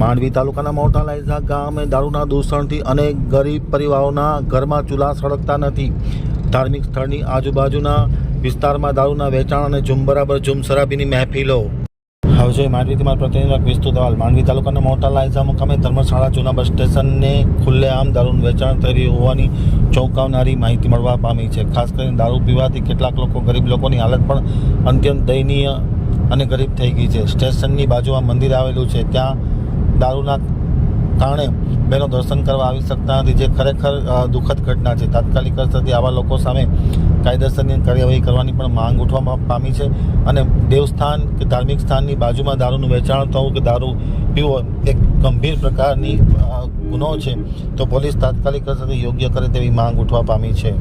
માંડવી તાલુકાના મોટા લાયઝા ગામે દારૂના દૂષણથી અનેક ગરીબ પરિવારોના ઘરમાં ચૂલા સળગતા નથી. ધાર્મિક સ્થળની આજુબાજુના વિસ્તારમાં દારૂના વેચાણ અને ઝુમ બરાબર ઝુમ શરાબીની મહેફિલો. હવે જોઈએ માંડવીથી મારા પ્રતિનિધિ વિસ્તૃત અહેવાલ. માંડવી તાલુકાના મોટા લાયઝા મુકામે ધર્મશાળા જૂના બસ સ્ટેશનને ખુલ્લેઆમ દારૂનું વેચાણ થઈ રહ્યું હોવાની ચોંકાવનારી માહિતી મળવા પામી છે. ખાસ કરીને દારૂ પીવાથી કેટલાક લોકો ગરીબ લોકોની હાલત પણ અત્યંત દયનીય અને ગરીબ થઈ ગઈ છે. સ્ટેશનની બાજુમાં મંદિર આવેલું છે. ત્યાં દારૂના કારણે બહેનો દર્શન કરવા આવી શકતા નથી, જે ખરેખર દુઃખદ ઘટના છે. તાત્કાલિક અસરથી આવા લોકો સામે કાયદેસરની કાર્યવાહી કરવાની પણ માંગ ઉઠવા પામી છે અને દેવસ્થાન કે ધાર્મિક સ્થાનની બાજુમાં દારૂનું વેચાણ થવું કે દારૂ પીવો એક ગંભીર પ્રકારની ગુનો છે. તો પોલીસ તાત્કાલિક અસરથી યોગ્ય કરે તેવી માંગ ઉઠવા પામી છે.